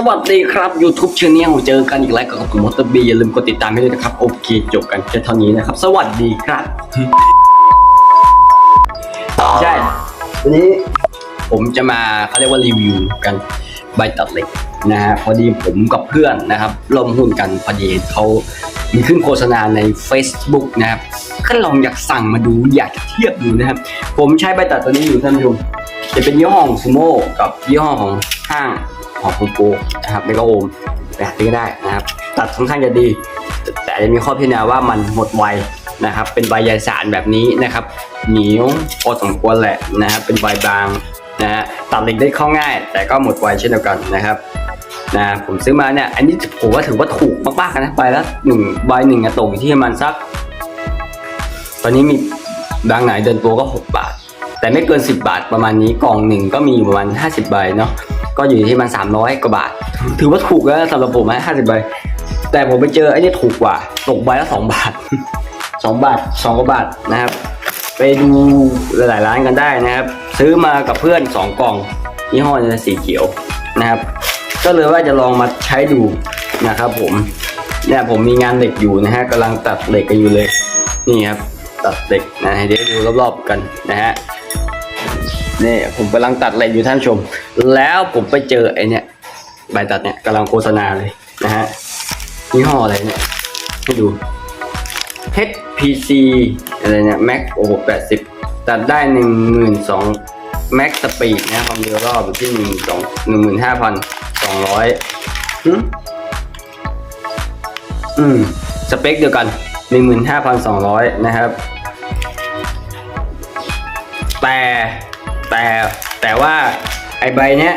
สวัสดีครับ YouTube ชื่อนี้เจอกันอีกแล้วกับผมมอเตอร์บีอย่าลืมกดติดตามให้ด้วยนะครับ โอเค จบกันแค่เท่านี้นะครับ สวัสดีครับ ใช่วันนี้ผมจะมาเขาเรียกว่ารีวิวกันใบตัดเหล็กนะฮะพอดีผมกับเพื่อนนะครับร่วมหุ้นกันพอดีเขามีขึ้นโฆษณาใน Facebook นะครับก็ลองอยากสั่งมาดูอยากจะเทียบดูนะครับ ผมใช้ใบตัดตัวนี้อยู่ท่านผู้ชมจะเป็นยี่ห้อของซูโม่กับยี่ห้อของห้าง ของคุณโกนะครับไม่ก็โอมแบบนี้ก็ได้นะครับ ตัดค่อนข้างจะดี แต่จะมีข้อพิจารณาว่ามันหมดไวนะครับ เป็นใบใยสารแบบนี้นะครับ เหนียวพอสมควรแหละนะครับเป็นใบบางนะฮะตัดเหล็กได้ข้าง่าย แต่ก็หมดไวเช่นเดียวกันนะครับนะผมซื้อมาเนี่ยอันนี้ผมว่าถือว่าถูกมากๆนะใบละหนึ่งใบหนึ่งอะตกอยู่ที่ประมาณสัก ตอนนี้มีบางไหนเดินตัวก็ 6 บาท แต่ไม่เกิน 10 บาทประมาณนี้กล่องหนึ่งก็มีอยู่ประมาณ 50 ใบเนาะ ก็อยู่ที่มัน300กว่าบาท ถือว่าถูกแล้วสำหรับผมนะ50ใบ แต่ผมไปเจอไอ้นี่ถูกกว่าตกใบละ2บาท2บาท2กว่าบาทนะครับ ไปดูหลายๆร้านกันได้นะครับ ซื้อมากับเพื่อน2กล่องยี่ห้อนี้สีเขียวนะครับ ก็เลยว่าจะลองมาใช้ดูนะครับผมเนี่ยผมมีงานเหล็กอยู่นะฮะกำลังตัดเหล็กกันอยู่เลย นี่ครับตัดเหล็กนะเดี๋ยวดูรอบๆกันนะฮะนี่ผมกำลังตัดเหล็กอยู่ท่านผู้ชม แล้วผมไปเจอไอเนี่ยใบตัดเนี่ยกำลังโฆษณาเลยนะฮะยี่ห้ออะไรเนี่ยให้ดู HPC อะไรเนี่ย Max O 80ตัดได้หนึ่งหมื่นสอง Max Speed นะความเร็วรอบอยู่ที่หนึ่งสองหนึ่งหมื่นห้าพันสองร้อยอืม สเปคเดียวกันหนึ่งหมื่นห้าพันสองร้อยนะครับ แต่แต่แต่ว่า ไอใบเนี้ย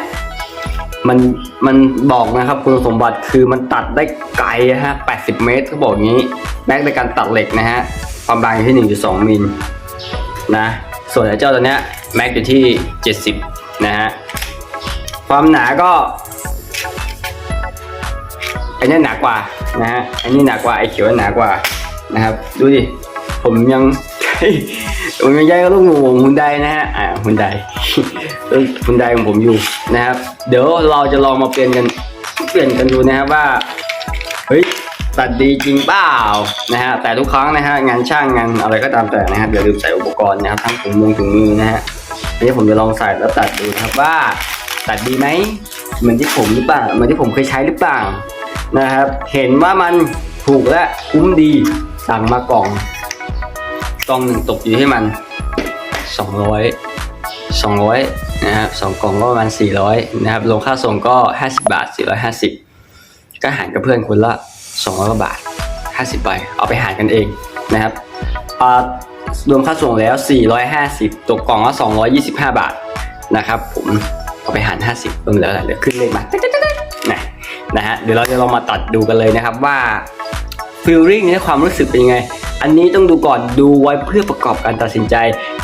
มันมันบอกนะครับคุณสมบัติคือมันตัดได้ไกลนะฮะ 80 เมตรเขาบอกงี้แม็กในการตัดเหล็กนะฮะความบางอยู่ที่ 1.2 มิลนะส่วนไอ้เจ้าตัวเนี้ยแม็กอยู่ที่ 70 นะฮะความหนาก็ไอ้นี่หนากว่านะฮะไอ้นี่หนากว่าไอ้เขียวหนากว่านะครับ ดูดิผมยัง ผมยังย้ายก็ต้องงงหุ่นใดนะฮะอ่าหุ่นใด หุ่นใดของผมอยู่นะครับ เดี๋ยวเราจะลองมาเปลี่ยนกันเปลี่ยนกันดูนะครับว่าเฮ้ยตัดดีจริงเปล่านะฮะแต่ทุกครั้งนะฮะงานช่างงานอะไรก็ตามแต่นะครับอย่าลืมใส่อุปกรณ์นะครับทั้งถุงมือถุงมือนะฮะอันนี้ผมจะลองใส่แล้วตัดดูนะครับว่าตัดดีไหมเหมือนที่ผมหรือเปล่าเหมือนที่ผมเคยใช้หรือเปล่านะครับ เห็นว่ามันถูกและคุ้มดีสั่งมากล่องกล่องหนึ่งตกอยู่ที่มันส องร้อยสองร้อยนะครับสองกล่องก็ประมาณสี่ร้อยนะครับรวมค่าส่งก็ห้าสิบบาทสี่ร้อยห้าสิบก็หารกับเพื่อนคนละสองร้อยกว่าบาทห้าสิบใบเอาไปหารกันเองนะครับรวมค่าส่งแล้วสี่ร้อยห้าสิบตกกล่องละสองร้อยยี่สิบห้าบาทนะครับผมเอาไปหารห้าสิบเพิ่มเหลืออะไรเหลือขึ้นเลขมานะนะฮะเดี๋ยวเราจะลองมาตัดดูกันเลยนะครับว่าฟีลลิ่งในความรู้สึกเป็นยังไง อันนี้ต้องดูก่อนดูไว้เพื่อประกอบการตัดสินใจ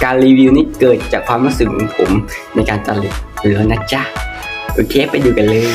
การรีวิวนี้เกิดจากความรู้สึกของผมในการตัดเหล็กแล้วนะจ๊ะ โอเค ไปดูกันเลย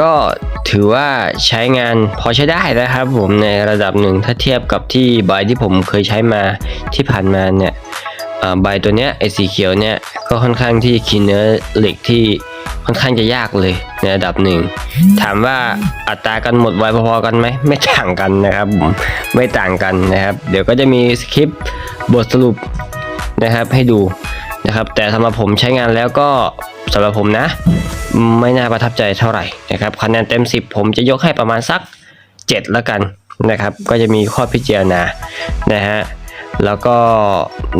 ก็ถือว่าใช้งานพอใช้ได้นะครับผมในระดับหนึ่งถ้าเทียบกับที่ใบที่ผมเคยใช้มาที่ผ่านมาเนี่ยใบตัวเนี้ยไอสีเขียวเนี่ยก็ค่อนข้างที่คินเนื้อเหล็กที่ค่อนข้างจะยากเลยในระดับหนึ่งถามว่าอัตรากันหมดไวพอๆกันไหมไม่ต่างกันนะครับผมไม่ต่างกันนะครับ เดี๋ยวก็จะมีสคริปต์บทสรุปนะครับให้ดู นะครับ แต่สำหรับผมใช้งานแล้วก็สำหรับผมนะ ไม่น่าประทับใจเท่าไหร่นะครับคะแนนเต็ม 10 ผมจะยกให้ประมาณสัก 7 แล้วกันนะครับ ก็จะมีข้อพิจารณานะฮะแล้วก็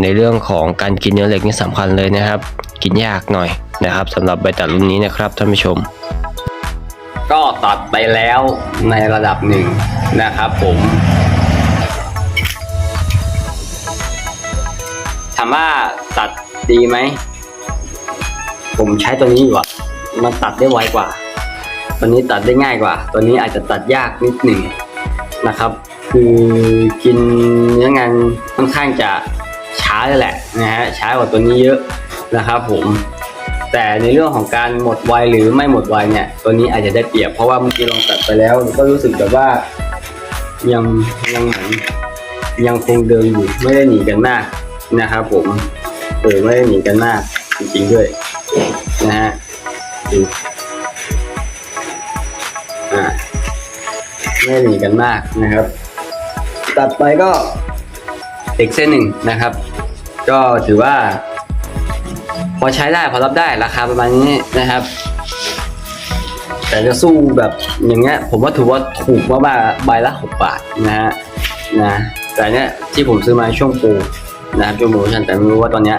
ในเรื่องของการกินเนื้อเหล็กนี่สำคัญเลยนะครับ กินยากหน่อยนะครับสำหรับใบตัดรุ่นนี้นะครับท่านผู้ชม ก็ตัดไปแล้วในระดับหนึ่งนะครับผมถามว่าตัด ดีไหม ผมใช้ตัวนี้อยู่อะมันตัดได้ไวกว่า ตัวนี้ตัดได้ง่ายกว่า ตัวนี้อาจจะตัดยากนิดหนึ่งนะครับ คือกินเนื้องานค่อนข้างจะช้าเลยแหละนะฮะช้ากว่าตัวนี้เยอะนะครับ ผม แต่ในเรื่องของการหมดไวหรือไม่หมดไวเนี่ย ตัวนี้อาจจะได้เปรียบเพราะว่าเมื่อกี้ลองตัดไปแล้ว ก็รู้สึกแบบว่ายังยังเหมือนยังคงเดินอยู่ไม่ได้หนีกันมากนะครับผม เออไม่ได้หนีกันมากจริงๆด้วยนะฮะดูอ่าไม่ได้หนีกันมากนะครับ ตัดไปก็อีกเส้นหนึ่งนะครับ ก็ถือว่า พอใช้ได้พอรับได้ราคาประมาณนี้นะครับ แต่จะสู้แบบอย่างเงี้ย ผมว่าถือว่าถูกมากๆใบละหกบาทนะฮะนะแต่เนี้ยที่ผมซื้อมาช่วงปร นะครับช่วงโปรโมชั่นแต่ไม่รู้ว่าตอนเนี้ย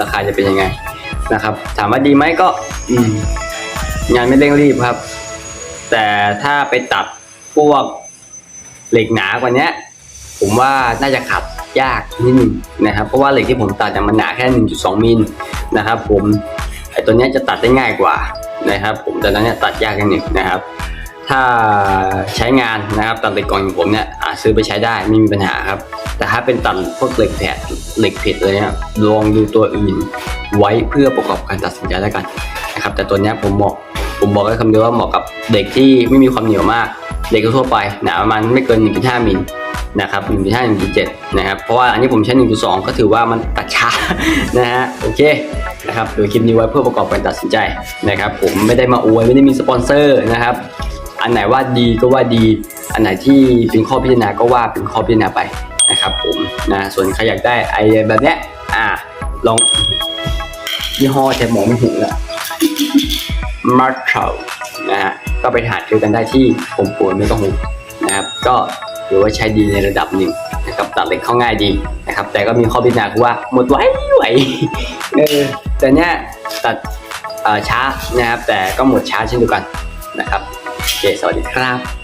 ราคาจะเป็นยังไงนะครับ ถามว่าดีไหมก็อืมงานไม่เร่งรีบครับ แต่ถ้าไปตัดพวกเหล็กหนากว่านี้ผมว่าน่าจะขัดยากนิดนึงนะครับ เพราะว่าเหล็กที่ผมตัดมันหนาแค่ 1.2 มิลนะครับ ผมไอตัวนี้จะตัดได้ง่ายกว่านะครับ ผมแต่นั้นเนี่ยตัดยากนิดนึงนะครับ ถ้าใช้งานนะครับตัดเหล็กกล่องอย่างผมเนี่ยซื้อไปใช้ได้ไม่มีปัญหาครับ แต่ถ้าเป็นตัดพวกเหล็กแผดเหล็กเพชรเลยเนี่ยลองดูตัวอื่นไว้เพื่อประกอบการตัดสินใจแล้วกันนะครับ แต่ตัวเนี้ยผมเหมาะผมบอกได้คำเดียวว่าเหมาะกับเด็กที่ไม่มีความเหนียวมาก เด็กทั่วไปหนาประมาณไม่เกิน 1.5 มิลนะครับ1.5 1.7 นะครับ เพราะว่าอันนี้ผมใช้ 1.2 ก็ถือว่ามันตัดช้านะฮะ โอเค นะครับดี๋ยคลิปนี้ไว้เพื่อประกอบการตัดสินใจนะครับ ผมไม่ได้มาอวยไม่ได้มีสปอนเซอร์นะครับ อันไหนว่าดีก็ว่าดี อันไหนที่เป็นข้อพิจารณาก็ว่าเป็นข้อพิจารณาไปนะครับผมนะส่วนใครอยากได้ไอเดียแบบเนี้ยอ่าลองยี่ห้อจะมองไม่เห็นละมาร์ช l นะฮะก็ไปหาซื้อกันได้ที่ผมปวนไม่ต้องห่วงนะครับ ก็ถือว่าใช้ดีในระดับหนึ่งนะครับตัดเหล็กเข้าง่ายดีนะครับ แต่ก็มีข้อพิจารณาคือว่าหมดไว้ไหวเออแต่เนี้ยตัดเอ่อช้านะครับ แต่ก็หมดช้าเช่นเดียวกันนะครับ โอเค สวัสดีครับ